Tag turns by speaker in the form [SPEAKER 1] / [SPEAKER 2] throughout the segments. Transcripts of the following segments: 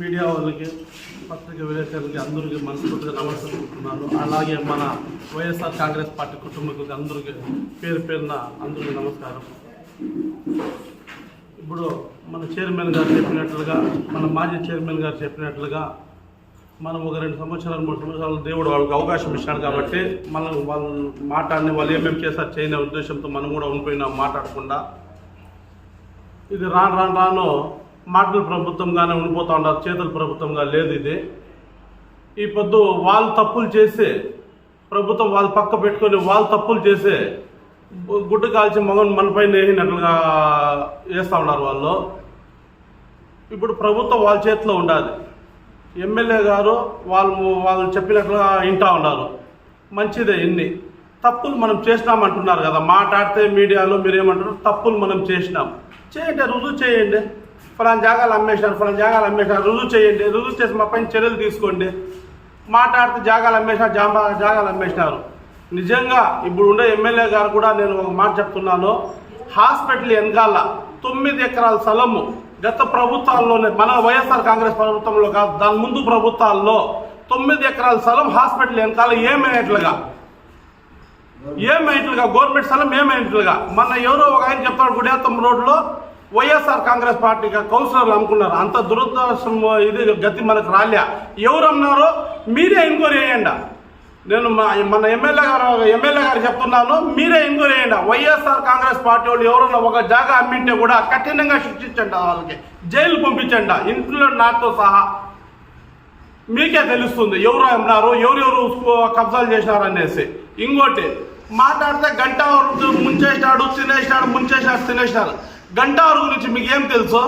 [SPEAKER 1] Media వాళ్ళకి పత్రిక విలేకరులకి అందరికీ మనస్ఫూర్తిగా నమస్కరిస్తున్నాను అలాగే మన వైఎస్ఆర్ కాంగ్రెస్ పార్టీ కుటుంబీకులకి అందరికీ పేరు పేరున అందరికీ నమస్కారం. ఇప్పుడు మన చైర్మన్ గారు చెప్పినట్లుగా మన మాజీ చైర్మన్ గారు చెప్పినట్లుగా మనం ఒక రెండు సంవత్సరాలు మూడు సంవత్సరాలు దేవుడు వాళ్ళకి అవకాశం ఇచ్చాడు కాబట్టి మనం వాళ్ళు మాట్లాడిన వాళ్ళు ఏమేమి చేశారు చేయని ఉద్దేశంతో మనం కూడా ఉండిపోయినా మాట్లాడకుండా. ఇది రాను రాను రాను మాటల ప్రభుత్వంగానే ఉండిపోతూ ఉన్నారు చేతుల ప్రభుత్వంగా లేదు ఇది. ఈ పొద్దు వాళ్ళు తప్పులు చేసే ప్రభుత్వం వాళ్ళు పక్క పెట్టుకొని వాళ్ళు తప్పులు చేసే గుడ్డు కాల్చి మగన్ మనపై నేసినట్లుగా వేస్తూ ఉన్నారు వాళ్ళు. ఇప్పుడు ప్రభుత్వం వాళ్ళ చేతిలో ఉండాలి. ఎమ్మెల్యే గారు వాళ్ళు వాళ్ళు చెప్పినట్లుగా వింటా ఉన్నారు. మంచిదే ఎన్ని తప్పులు మనం చేసినామంటున్నారు కదా మాట్లాడితే మీడియాలో మీరేమంటారు తప్పులు మనం చేసినాం. చేయండి రుజువు చేయండి. ఫలాన్ జాగాలు అమ్మేసినారు ఫలాన్ జాగాలు అమ్మేసినారు రుజువు చేయండి రుజువు చేసి మా పైన చర్యలు తీసుకోండి. మాట్లాడితే జాగాలు అమ్మేసినారు జాంబా జాగాలు అమ్మేసినారు నిజంగా ఇప్పుడు ఉండే ఎమ్మెల్యే గారు కూడా నేను ఒక మాట చెప్తున్నాను. హాస్పిటల్ వెనకాల తొమ్మిది ఎకరాల స్థలము గత ప్రభుత్వాల్లోనే మన వైఎస్ఆర్ కాంగ్రెస్ ప్రభుత్వంలో కాదు దాని ముందు ప్రభుత్వాల్లో తొమ్మిది ఎకరాల స్థలం హాస్పిటల్ వెనకాల ఏమైనట్లుగా ఏమైనట్లుగా గవర్నమెంట్ స్థలం ఏమైనట్లుగా మన ఎవరో ఒక ఆయన చెప్తాడు గుడియాత్తం రోడ్లో వైఎస్ఆర్ కాంగ్రెస్ పార్టీగా కౌన్సిలర్లు అమ్ముకున్నారు. అంత దురదృష్టం ఇది గతి మనకు రాలే. ఎవరు అన్నారో మీరే ఎంక్వైరీ చేయండి. నేను మా మన ఎమ్మెల్యే గారు ఎమ్మెల్యే గారు చెప్తున్నాను మీరే ఎంక్వైరీ చేయండి. వైఎస్ఆర్ కాంగ్రెస్ పార్టీ వాళ్ళు ఎవరన్నా ఒక జాగా అమ్మింటే కూడా కఠినంగా శిక్షించండి వాళ్ళకి. జైలు పంపించండి. ఇంట్లో నాతో సహా. మీకే తెలుస్తుంది ఎవరు అన్నారు ఎవరెవరు కబ్జాలు చేసినారు అనేసి. ఇంకోటి మాట్లాడితే గంట వరకు ముంచేసినాడు తినేసినాడు ముంచేసినాడు తినేసినాడు. గంటారు గురించి మీకు ఏం తెలుసు?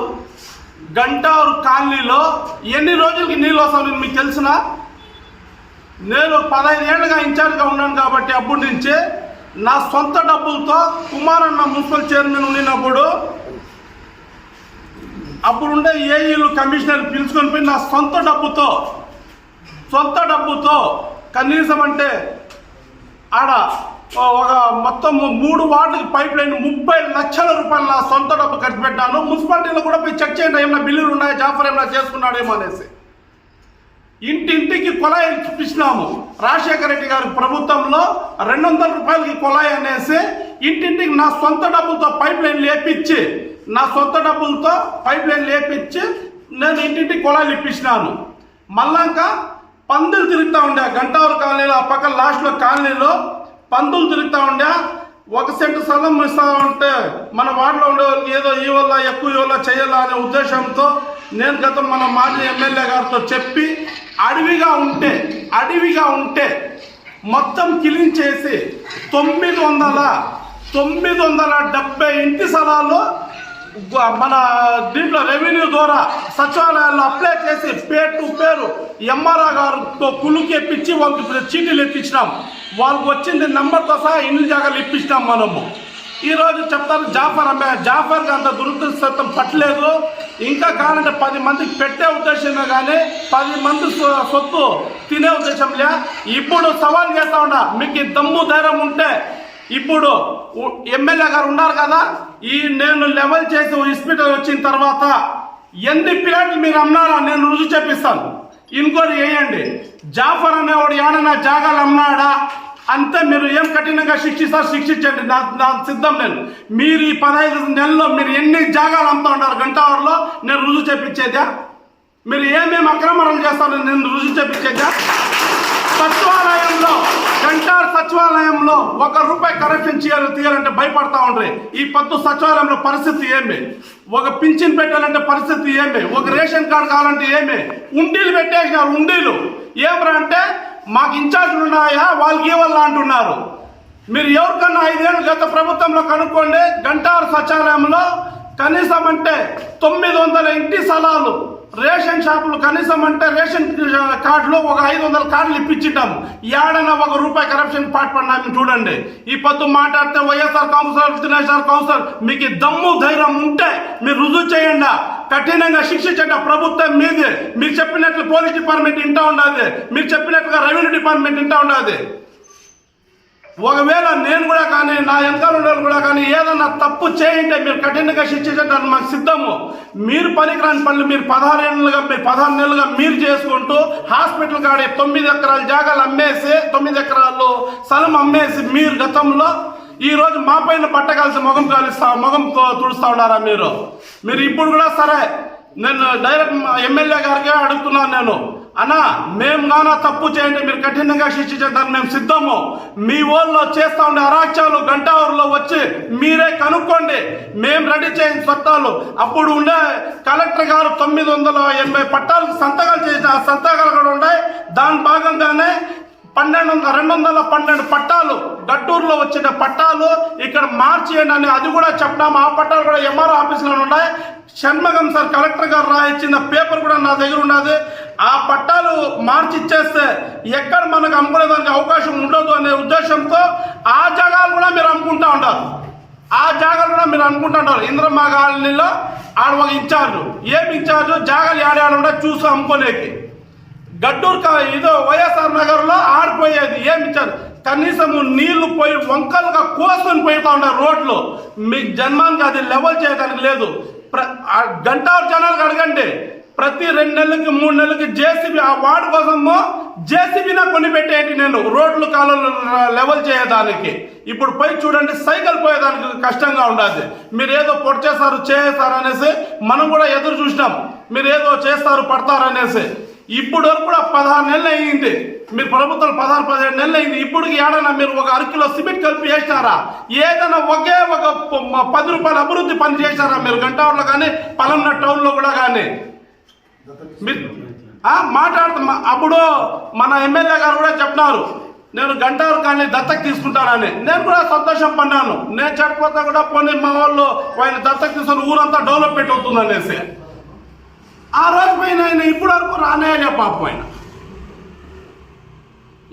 [SPEAKER 1] గంటారు కాలనీలో ఎన్ని రోజులకి నీళ్ళు వస్తామని మీకు తెలిసినా? నేను పదహైదు ఏళ్ళుగా ఇన్ఛార్జ్గా ఉన్నాను కాబట్టి అప్పటి నుంచి నా సొంత డబ్బులతో కుమారన్న మున్సిపల్ చైర్మన్ ఉండినప్పుడు అప్పుడుండే ఏఈలు కమిషనర్ పిలుచుకొని పోయి నా సొంత డబ్బుతో సొంత డబ్బుతో కనీసం అంటే ఆడ ఒక మొత్తం మూడు వార్డులకు పైప్ లైన్ ముప్పై లక్షల రూపాయలు నా సొంత డబ్బు ఖర్చు పెట్టాను. మున్సిపాలిటీలో కూడా పోయి చెక్ చేయండి ఏమైనా బిల్లులు ఉన్నాయా జాఫర్ ఏమైనా చేసుకున్నాడేమో అనేసి. ఇంటింటికి కొలాయి ఇప్పించినాము. రాజశేఖర రెడ్డి గారి ప్రభుత్వంలో రెండు వందల రూపాయలకి కొలాయి అనేసి ఇంటింటికి నా సొంత డబ్బులతో పైప్ లైన్ లేపించి నా సొంత డబ్బులతో పైప్ లైన్ లేపించి నేను ఇంటింటికి కొలాయిలు ఇప్పించినాను. మళ్ళాక పందులు తిరుగుతూ ఉండే గంటవర కాలనీలో ఆ పక్క లాస్ట్లో కాలనీలో పందులు తిరుగుతూ ఉండే ఒక సెంటు స్థలం ఇస్తా ఉంటే మన వార్డులో ఉండే ఏదో ఈ వల్ల ఎక్కువ ఈ వల్ల చేయాలా అనే ఉద్దేశంతో నేను గతం మన మాజీ ఎమ్మెల్యే గారితో చెప్పి అడవిగా ఉంటే అడవిగా ఉంటే మొత్తం క్లీన్ చేసి తొమ్మిది వందల తొమ్మిది వందల డెబ్బై ఇంటి స్థలాలు మన దీంట్లో రెవెన్యూ ద్వారా సచివాలయాల్లో అప్లై చేసి పేరు టు పేరు ఎంఆర్ఆర్ గారితో కులుకి ఎప్పించి వాళ్ళకి చీటీలు ఇప్పించినాం వాళ్ళకి వచ్చింది నెంబర్తో సహా ఇల్లు జాగాలు ఇప్పించినాం మనము. ఈరోజు చెప్తారు జాఫర్ అమ్మే జాఫర్కి అంత దురదృష్టం పట్టలేదు. ఇంకా కావాలంటే పది మందికి పెట్టే ఉద్దేశమే కానీ పది మంది సొత్తు తినే ఉద్దేశం లే. ఇప్పుడు సవాల్ చేస్తా ఉన్నా మీకు దమ్ము ధైర్యం ఉంటే ఇప్పుడు ఎమ్మెల్యే గారు ఉన్నారు కదా ఈ నేను లెవెల్ చేసి హాస్పిటల్ వచ్చిన తర్వాత ఎన్ని ప్లేట్లు మీరు అమ్మారా నేను రుజువు చెప్పిస్తాను. ఇంకోటి వేయండి జాఫర్ అనేవాడు ఏడన్నా జాగాలు అమ్మాడా? అంతే మీరు ఏం కఠినంగా శిక్షిస్తారు శిక్షించండి. నా నా సిద్ధం నేను మీరు ఈ పదహైదు నెలల్లో మీరు ఎన్ని జాగాలు అమ్ముతా ఉన్నారు? గంటావర్లో నేను రుజువు చేపించేదా మీరు ఏమేమి అక్రమాలు చేస్తారో నేను రుజువు చేపించేదా సచివాలయంలో గంటార్ సచివాలయంలో ఒక రూపాయి కరెక్షన్ చేయాలి తీయాలంటే భయపడతా ఉండ్రి. ఈ పద్దు సచివాలయంలో పరిస్థితి ఏమి? ఒక పింఛన్ పెట్టాలంటే పరిస్థితి ఏమి? ఒక రేషన్ కార్డు కావాలంటే ఏమి? ఉండీలు పెట్టేసినారు ఉండీలు. ఏమరా అంటే మాకు ఇన్ఛార్జ్లు ఉన్నాయా? వాళ్ళకి ఇవ్వాలా అంటున్నారు. మీరు ఎవరికన్నా ఐదేళ్ళు గత ప్రభుత్వంలో కనుక్కోండి గంటారు సచివాలయంలో కనీసం అంటే తొమ్మిది వందల ఇంటి స్థలాలు రేషన్ షాపులు కనీసం అంటే రేషన్ కార్డులో ఒక ఐదు వందల కార్డులు ఇప్పించింటాము. ఏడన్నా ఒక రూపాయి కరప్షన్ పాటుపడినాము చూడండి. ఈ పొద్దు మాట్లాడితే వైఎస్ఆర్ కౌన్సిలర్ దినేశ్వర్ కౌన్సిలర్. మీకు దమ్ము ధైర్యం ఉంటే మీరు రుజువు చేయండి. కఠినంగా శిక్షించండి. ప్రభుత్వం మీదే. మీరు చెప్పినట్లు పోలీస్ డిపార్ట్మెంట్ ఇంటా ఉండదు. మీరు చెప్పినట్లుగా రెవెన్యూ డిపార్ట్మెంట్ ఇంటా ఉండదు. ఒకవేళ నేను కూడా కానీ నా వెనకాల ఉన్న కూడా కానీ ఏదన్నా తప్పు చేయండి మీరు కఠినంగా శిక్షించడానికి మాకు సిద్ధము. మీరు పనికిరాని పనులు మీరు పదహారు ఏళ్ళుగా మీరు పదహారు నెలలుగా మీరు చేసుకుంటూ హాస్పిటల్ కాడే తొమ్మిది ఎకరాలు జాగాలు అమ్మేసి తొమ్మిది ఎకరాలు స్థలం అమ్మేసి మీరు గతంలో ఈ రోజు మా పైన పట్టకాల్సి కలిసి మొగం కాలుస్తా మొగం తుడుస్తూ ఉన్నారా మీరు? మీరు ఇప్పుడు కూడా సరే నేను డైరెక్ట్ ఎమ్మెల్యే గారికి అడుగుతున్నాను నేను. అన్నా మేము గానా తప్పు చేయండి మీరు కఠినంగా శిక్షించడానికి మేము సిద్ధము. మీ ఊళ్ళో చేస్తా ఉండే అరాక్ష్యాలు గంట ఊర్లో వచ్చి మీరే కనుక్కోండి. మేము రెడీ చేయని చట్టాలు అప్పుడు ఉండే కలెక్టర్ గారు తొమ్మిది వందల ఎనభై పట్టాలకు సంతకాలు చేసిన ఆ సంతకాలు కూడా ఉన్నాయి దాని భాగంగానే పన్నెండు వందల రెండు వందల పన్నెండు పట్టాలు గట్టూరులో వచ్చిన పట్టాలు ఇక్కడ మార్చేయండి అని అది కూడా చెప్పినాము ఆ పట్టాలు కూడా ఎంఆర్ ఆఫీసులో ఉన్నాయి షణ్మగం సార్ కలెక్టర్ గారు రాయించిన పేపర్ కూడా నా దగ్గర ఉన్నది. ఆ పట్టాలు మార్చి ఇచ్చేస్తే ఎక్కడ మనకు అమ్ముకునేదానికి అవకాశం ఉండదు అనే ఉద్దేశంతో ఆ జాగాలు కూడా మీరు అమ్ముకుంటా ఉంటారు. ఆ జాగాలు కూడా మీరు అనుకుంటుంటారు ఇంద్రమ్మ కాలనీలో ఆడ ఒక ఇన్ఛార్జు ఏం ఇన్ఛార్జు? జాగాలు ఆడాడు కూడా చూసి అమ్ముకోలేకి గడ్డూరు కా- ఇదో వైఎస్ఆర్ నగర్లో ఆడిపోయేది ఏమి ఇచ్చారు కనీసం నీళ్ళు పోయి వంకలుగా కోసుకొని పోయితా ఉంటారు రోడ్లు. మీకు జన్మానికి అది లెవెల్ చేయడానికి లేదు. ప్ర గంటారు జనాలకు అడగండి. ప్రతి రెండు నెలలకి మూడు నెలలకి జేసీబీ ఆ వార్డు కోసము జేసీబీనా కొని పెట్టేటి నేను. రోడ్లు కాలువలు లెవెల్ చేయడానికి. ఇప్పుడు పై చూడండి సైకిల్ పోయేదానికి కష్టంగా ఉండదు. మీరు ఏదో పొడి చేస్తారు అనేసి మనం కూడా ఎదురు చూసినాం. మీరు ఏదో చేస్తారు పడతారు అనేసి ఇప్పుడు వరకు కూడా పదహారు నెలలు అయ్యింది. మీరు ప్రభుత్వం పదహారు పదిహేడు నెలలు అయింది ఇప్పటికి ఏడైనా మీరు ఒక అరకిలో సిమెంట్ కలిపి వేసినారా? ఏదైనా ఒకే ఒక పది రూపాయల అభివృద్ధి పని చేశారా మీరు? గంటవర్లో కానీ పలమన టౌన్లో కూడా కానీ. మాట్లాడుతు అప్పుడు మన ఎమ్మెల్యే గారు కూడా చెప్పినారు నేను గంటారు కానీ దత్తకు తీసుకుంటానని. నేను కూడా సంతోషం పడ్డాను. నేను చెప్పకపోతే కూడా పోనీ మా వాళ్ళు ఆయన దత్తకు తీసుకుని ఊరంతా డెవలప్మెంట్ అవుతుంది అనేసి ఆ రోజు పోయిన ఆయన ఇప్పుడు వరకు రానేలే పాపం ఆయన.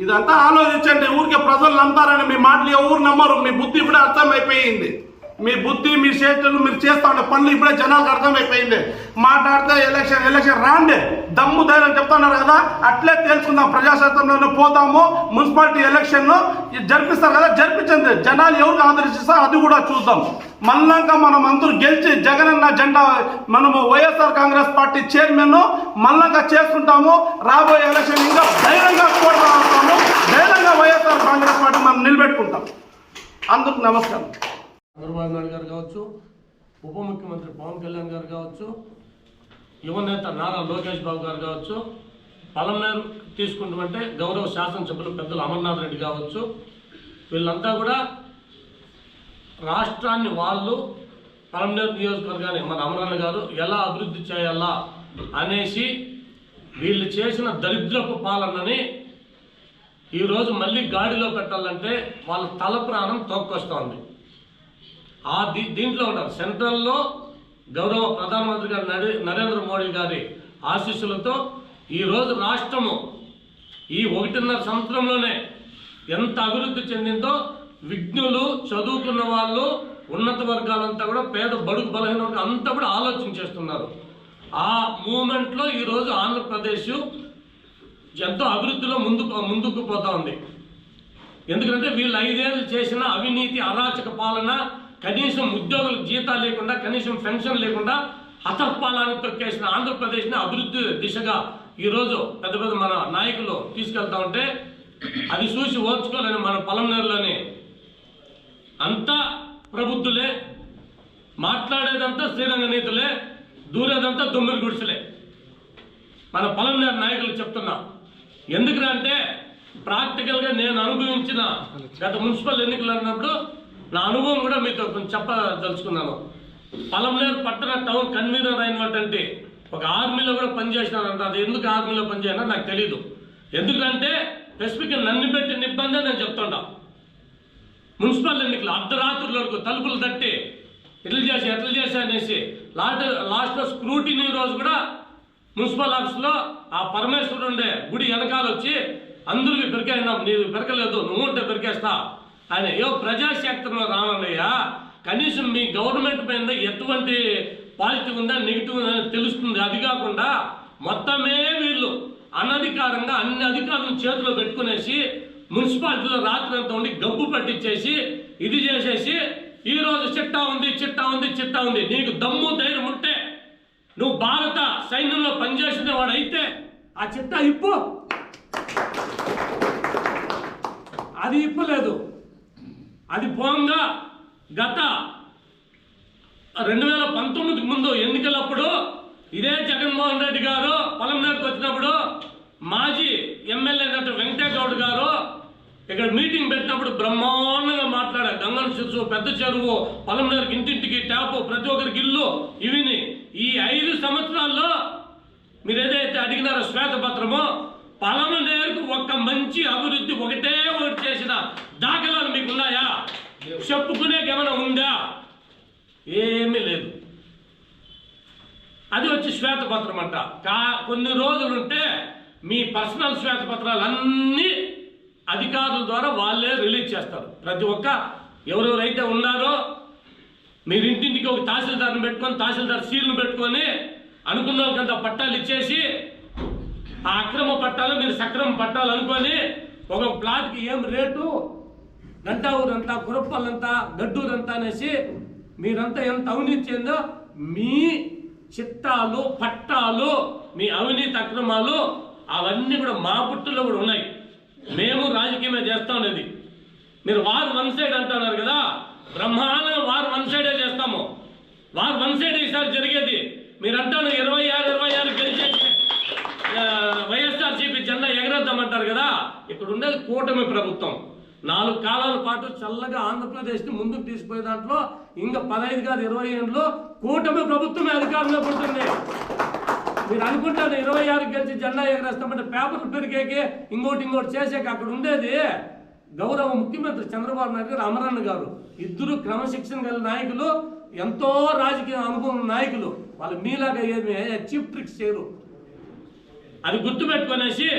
[SPEAKER 1] ఇదంతా ఆలోచించండి ఊరికే ప్రజలు నమ్ముతారని మీ మాటలు ఎవరు నమ్మరు మీ బుద్ధి ఇప్పుడే అర్థమైపోయింది. మీ బుద్ధి మీ చేతులు మీరు చేస్తా ఉండే పనులు ఇప్పుడే జనాలకు అర్థమైపోయింది. మాట్లాడితే ఎలక్షన్ ఎలక్షన్ రాండి. దమ్ము ధైర్యం చెప్తున్నారు కదా అట్లే తెలుసుకుందాం ప్రజాస్వామ్యంలోనే పోతాము మున్సిపాలిటీ ఎలక్షన్ జరిపిస్తారు కదా జరిపించండి. జనాలు ఎవరికి ఆదరిస్తారో అది కూడా చూద్దాం. మళ్ళాక మనం అందరూ గెలిచి జగనన్న జెండా మనము వైఎస్ఆర్ కాంగ్రెస్ పార్టీ చైర్మన్ మళ్ళాక చేసుకుంటాము. రాబోయే ఎలక్షన్ ఇంకా ధైర్యంగా కూడా ధైర్యంగా వైఎస్ఆర్ కాంగ్రెస్ పార్టీ మనం నిలబెట్టుకుంటాం. అందుకు నమస్కారం.
[SPEAKER 2] చంద్రబాబు నాయుడు గారు కావచ్చు ఉప ముఖ్యమంత్రి పవన్ కళ్యాణ్ గారు కావచ్చు యువనేత నారా లోకేష్ బాబు గారు కావచ్చు పలమనేరు తీసుకుంటామంటే గౌరవ శాసనసభ్యులు పెద్దలు అమర్నాథ్ రెడ్డి కావచ్చు వీళ్ళంతా కూడా రాష్ట్రాన్ని వాళ్ళు పలమనేరు నియోజకవర్గాన్ని మన అమరన్న గారు ఎలా అభివృద్ధి చేయాలా అనేసి వీళ్ళు చేసిన దరిద్రపు పాలనని ఈరోజు మళ్ళీ గాడిలో పెట్టాలంటే వాళ్ళ తల ప్రాణం తోక్కొస్తోంది. ఆ దీ- దీంట్లో ఉన్నారు. సెంట్రల్లో గౌరవ ప్రధానమంత్రి గారు నరే- నరేంద్ర మోడీ గారి ఆశీస్సులతో ఈరోజు రాష్ట్రము ఈ ఒకటిన్నర సంవత్సరంలోనే ఎంత అభివృద్ధి చెందిందో విజ్ఞులు చదువుకున్న వాళ్ళు ఉన్నత వర్గాలంతా కూడా పేద బడుగు బలహీన అంతా కూడా ఆలోచన చేస్తున్నారు. ఆ మూమెంట్లో ఈరోజు ఆంధ్రప్రదేశ్ ఎంతో అభివృద్ధిలో ముందుకు ముందుకు పోతా ఉంది. ఎందుకంటే వీళ్ళు ఐదేళ్ళు చేసిన అవినీతి అరాచక పాలన కనీసం ఉద్యోగులకు జీతాలు లేకుండా కనీసం పెన్షన్ లేకుండా హతపాలానికి తొక్కేసిన ఆంధ్రప్రదేశ్ని అభివృద్ధి దిశగా ఈరోజు పెద్ద పెద్ద మన నాయకులు తీసుకెళ్తా ఉంటే అది చూసి ఓర్చుకోలేని మన పొలంనేరులోని అంతా ప్రబుద్ధులే మాట్లాడేదంతా శ్రీరంగ నీతులే దూరేదంతా దొమ్మిరి గుడిసెలే. మన పొలంనేరు నాయకులు చెప్తున్నా ఎందుకురా అంటే ప్రాక్టికల్గా నేను అనుభవించిన గత మున్సిపల్ ఎన్నికలు అన్నప్పుడు నా అనుభవం కూడా మీతో కొంచెం చెప్పదలుచుకున్నాను. పలంనేరు పట్టణ టౌన్ కన్వీనర్ అయినటువంటి ఒక ఆర్మీలో కూడా పనిచేసినానంట అది ఎందుకు ఆర్మీలో పనిచేయనా నాకు తెలియదు ఎందుకంటే స్పెసిఫిక్గా నన్ను పెట్టిన ఇబ్బందే నేను చెప్తుంటా మున్సిపల్ ఎన్నికలు అర్ధరాత్రుల వరకు తలుపులు తట్టి ఎట్లా చేసి ఎట్లా చేసి అనేసి లాస్ట్ లాస్ట్లో స్క్రూటినీ రోజు కూడా మున్సిపల్ ఆఫీస్లో ఆ పరమేశ్వరుడు ఉండే గుడి వెనకాల వచ్చి అందరికీ పెరికేసినాం. నీవు పెరకలేదు నువ్వు ఉంటే పెరికేస్తా. ఆయన ఏ ప్రజాశక్తిలో రానయ్య కనీసం మీ గవర్నమెంట్ పైన ఎటువంటి పాజిటివ్ ఉందా నెగిటివ్ ఉందా తెలుస్తుంది. అది కాకుండా మొత్తమే వీళ్ళు అనధికారంగా అన్ని అధికారులను చేతిలో పెట్టుకునేసి మున్సిపాలిటీలో రాత్రి అంతా ఉండి గబ్బు పట్టించేసి ఇది చేసేసి ఈ రోజు చిట్టా ఉంది చిట్టా ఉంది చిట్టా ఉంది. నీకు దమ్ము ధైర్యం ఉంటే నువ్వు భారత సైన్యంలో పనిచేసిన వాడు అయితే ఆ చిట్టా ఇప్పు. అది ఇప్పలేదు. అది పోంగా గత రెండు వేల పంతొమ్మిదికి ముందు ఎన్నికలప్పుడు ఇదే జగన్మోహన్ రెడ్డి గారు పొలంలోకి వచ్చినప్పుడు మాజీ ఎమ్మెల్యే అయినట్టు వెంకటేగౌడ్ గారు ఇక్కడ మీటింగ్ పెట్టినప్పుడు బ్రహ్మాండంగా మాట్లాడారు. గంగన శిశువు పెద్ద చెరువు పొలంనేరుకి ఇంటింటికి ట్యాపు ప్రతి ఒక్కరికి ఇల్లు ఇవిని. ఈ ఐదు సంవత్సరాల్లో మీరు ఏదైతే అడిగినారో శ్వేతపత్రమో పలమనేరుకు ఒక్క మంచి అభివృద్ధి ఒకటే ఒకటి చేసిన దాఖలాలు మీకు ఉన్నాయా చెప్పుకునే ఏమైనా ఉందా? ఏమీ లేదు. అది వచ్చి శ్వేతపత్రం అంట. కా కొన్ని రోజులుంటే మీ పర్సనల్ శ్వేతపత్రాలు అన్నీ అధికారుల ద్వారా వాళ్ళే రిలీజ్ చేస్తారు. ప్రతి ఒక్క ఎవరెవరైతే ఉన్నారో మీరు ఇంటింటికి ఒక తహసీల్దార్ని పెట్టుకొని తహసీల్దార్ సీల్ను పెట్టుకొని అనుకున్న వాళ్ళకంత పట్టాలు ఇచ్చేసి ఆ అక్రమ పట్టాలు మీరు సక్రమ పట్టాలు అనుకొని ఒక ప్లాట్కి ఏం రేటు? గంటా ఊరంతా కురప్పలంతా గడ్డూరంతా అనేసి మీరంతా ఎంత అవినీతి చెందో మీ చిట్టాలు పట్టాలు మీ అవినీతి అక్రమాలు అవన్నీ కూడా మా పుట్టులో కూడా ఉన్నాయి. మేము రాజకీయమే చేస్తా అనేది మీరు వారు వన్ సైడ్ అంటున్నారు కదా బ్రహ్మాండంగా వారు వన్ సైడే చేస్తాము. వారు వన్ సైడ్ ఈసారి జరిగేది. మీరు అంటాను ఇరవై ఆరు ఇరవై ఆరు గెలిచేసి ఆ, వైఎస్ఆర్సీపీ జెండా ఎగరేద్దామంటారు కదా. ఇక్కడ ఉండేది కూటమి ప్రభుత్వం. నాలుగు కాలాల పాటు చల్లగా ఆంధ్రప్రదేశ్ని ముందుకు తీసుకుపోయే దాంట్లో ఇంకా పదహైదు కాదు ఇరవై ఏళ్ళలో కూటమి ప్రభుత్వమే అధికారంలో ఉంటుంది మీరు అనుకుంటారు ఇరవై ఆరు గెలిచి జెండా ఎగరేస్తామంటే పేపర్లు పెరిగేకి ఇంకోటి ఇంకోటి చేసాక అక్కడ ఉండేది. గౌరవ ముఖ్యమంత్రి చంద్రబాబు నాయుడు గారు అమరన్న గారు ఇద్దరు క్రమశిక్షణ గల నాయకులు ఎంతో రాజకీయ అనుభవం నాయకులు వాళ్ళు మీలాగా ఏమి చీప్ ట్రిక్స్ చేయరు. అది గుర్తుపెట్టుకునేసి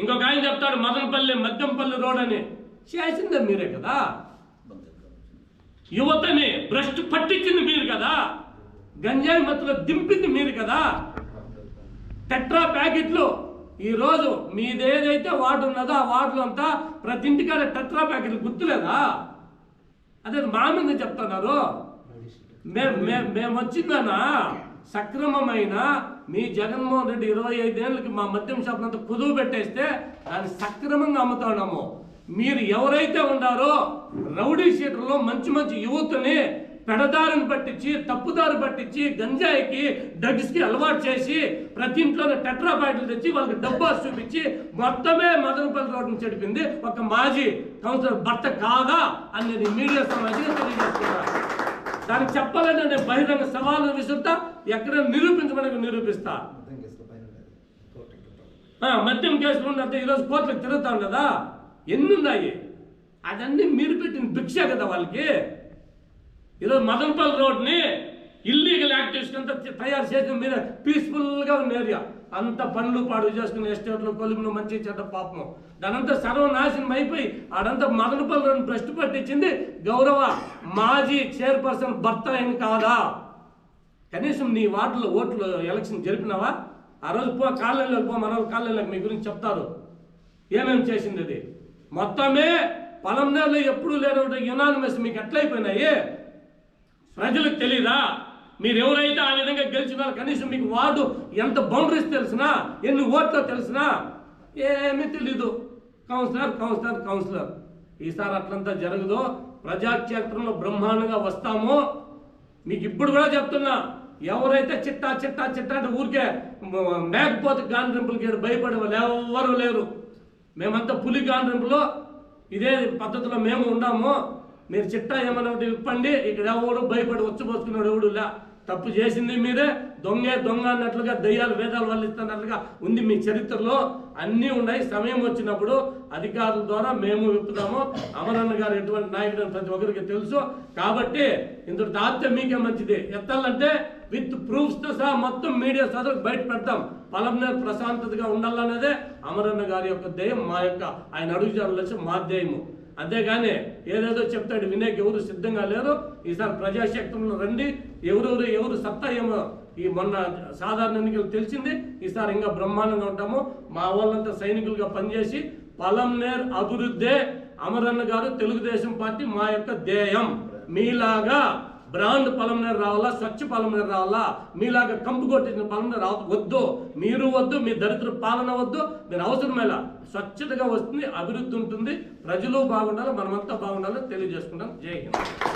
[SPEAKER 2] ఇంకొక ఆయన చెప్తాడు మదనపల్లి మద్యంపల్లి రోడ్ అని. చేసింది మీరే కదా? యువతని భ్రష్టు పట్టించింది మీరు కదా? గంజాయి మత్తులో దింపింది మీరు కదా? టెట్రా ప్యాకెట్లు ఈరోజు మీదేదైతే వార్డు ఉన్నదో ఆ వార్డులో అంతా ప్రతి ఇంటికాడ టెట్రా ప్యాకెట్లు గుర్తులేదా? అదే మా మీద చెప్తున్నారు. మేము మేము వచ్చిందనా? సక్రమమైన మీ జగన్మోహన్ రెడ్డి ఇరవై ఐదేళ్ళకి మా మద్యం షాపులంతా కుదువు పెట్టేస్తే దాన్ని సక్రమంగా అమ్ముతున్నాము మీరు ఎవరైతే ఉన్నారో రౌడీ షీటర్లో మంచి మంచి యువతని పెడదారిని పట్టించి తప్పుదారి పట్టించి గంజాయికి డ్రగ్స్కి అలవాటు చేసి ప్రతి ఇంట్లోనే టెట్రా ప్యాకెట్లు తెచ్చి వాళ్ళకి డబ్బా చూపించి మొత్తమే మదనపల్లి రోడ్డుని చెడిపింది ఒక మాజీ కౌన్సిలర్ భర్త కాదా అనేది మీడియా సమాజంగా తెలియజేస్తున్నారు. దానికి చెప్పాలని నేను బహిరంగ సవాలు విసురుతా ఎక్కడ నిరూపించమని నిరూపిస్తా. మద్యం కేసులు ఉన్నంత ఈరోజు కోర్టులకు తిరుగుతాం కదా ఎన్ని ఉన్నాయి అదన్నీ మీరు పెట్టిన భిక్ష కదా వాళ్ళకి. ఈరోజు మదనపల్లి రోడ్ని ఇల్లీగల్ యాక్టివిస్ట్ అంతా తయారు చేసిన మీరు పీస్ఫుల్గా ఉన్న ఏరియా అంత పనులు పాడు చేసుకున్న ఎస్టేట్లు కొలుములు మంచి చెడ్డ పాపము. దానంతా సర్వనాశనం అయిపోయి ఆడంతా మదనపల్లి రోడ్ని భ్రష్టు పట్టించింది గౌరవ మాజీ చైర్పర్సన్ భర్త ఆయన కాదా? కనీసం నీ వార్డులో ఓట్లు ఎలక్షన్ జరిపినావా? ఆ రోజు పో కాలనీలోకి పో మన వాళ్ళు మీ గురించి చెప్తారు. ఏమేమి చేసింది అది? మొత్తమే పొలంనేళ్ళు ఎప్పుడు లేనటువంటి యునానిమస్ మీకు ఎట్లయిపోయినాయి? ప్రజలకు తెలీదా? మీరు ఎవరైతే ఆ విధంగా గెలిచినారో కనీసం మీకు వార్డు ఎంత బౌండరీస్ తెలిసినా ఎన్ని ఓట్లో తెలిసినా ఏమీ తెలీదు. Councillor councillor councillor. ఈసారి అట్లంతా జరగదు. ప్రజాక్షేత్రంలో బ్రహ్మాండంగా వస్తాము. మీకు ఇప్పుడు కూడా చెప్తున్నా ఎవరైతే చిట్టా చిట్టా చిట్టా అంటే ఊరికే మేకపోతే గాండ్రింపులకి భయపడే వాళ్ళు ఎవరు లేరు. మేమంతా పులి గాండ్రింపులో ఇదే పద్ధతిలో మేము ఉన్నాము. మీరు చిట్టా ఏమైనా ఒకటి ఇప్పండి ఇక్కడ ఎవడు భయపడి వచ్చిపోసుకున్నాడు ఎవడులే తప్పు చేసింది మీరే. దొంగే దొంగ అన్నట్లుగా దయ్యాలు వేదాలు వల్లిస్తున్నట్లుగా ఉంది మీ చరిత్రలో. అన్నీ ఉన్నాయి. సమయం వచ్చినప్పుడు అధికారుల ద్వారా మేము విప్పుతాము. అమరన్న గారు ఎటువంటి నాయకుడు ప్రతి ఒక్కరికి తెలుసు. కాబట్టి ఇందులో దాస్తే మీకే మంచిది. ఎత్తాలంటే విత్ ప్రూఫ్స్తో సహా మొత్తం మీడియా సదరు బయట పెడతాం. పలంనేరు ప్రశాంతతగా ఉండాలన్నదే అమరన్న గారి యొక్క ధ్యేయం మా యొక్క ఆయన అడుగుజాడల లక్ష్యం మా ధ్యేయము. అంతేగాని ఏదేదో చెప్తాడు వినేకి ఎవరు సిద్ధంగా లేరు. ఈసారి ప్రజాశక్తులను రండి. ఎవరెవరు ఎవరు సత్తా ఏమో ఈ మొన్న సాధారణ ఎన్నికలు తెలిసింది. ఈసారి ఇంకా బ్రహ్మాండంగా ఉంటాము. మా వాళ్ళంతా సైనికులుగా పనిచేసి పలంనేర్ అభివృద్ధే అమరన్న గారు తెలుగుదేశం పార్టీ మా యొక్క ధ్యేయం. మీలాగా బ్రాండ్ పలంనేరు రావాలా స్వచ్ఛ పలంనేరు రావాలా? మీలాగా కంపు కొట్టిన పొలం రావ వద్దు. మీరు వద్దు మీ దరిద్ర పాలన వద్దు. మీరు అవసరమేలా స్వచ్ఛతగా వస్తుంది అభివృద్ధి ఉంటుంది. ప్రజలు బాగుండాలి మనమంతా బాగుండాలి. తెలియజేసుకుంటాం. జై హింద్.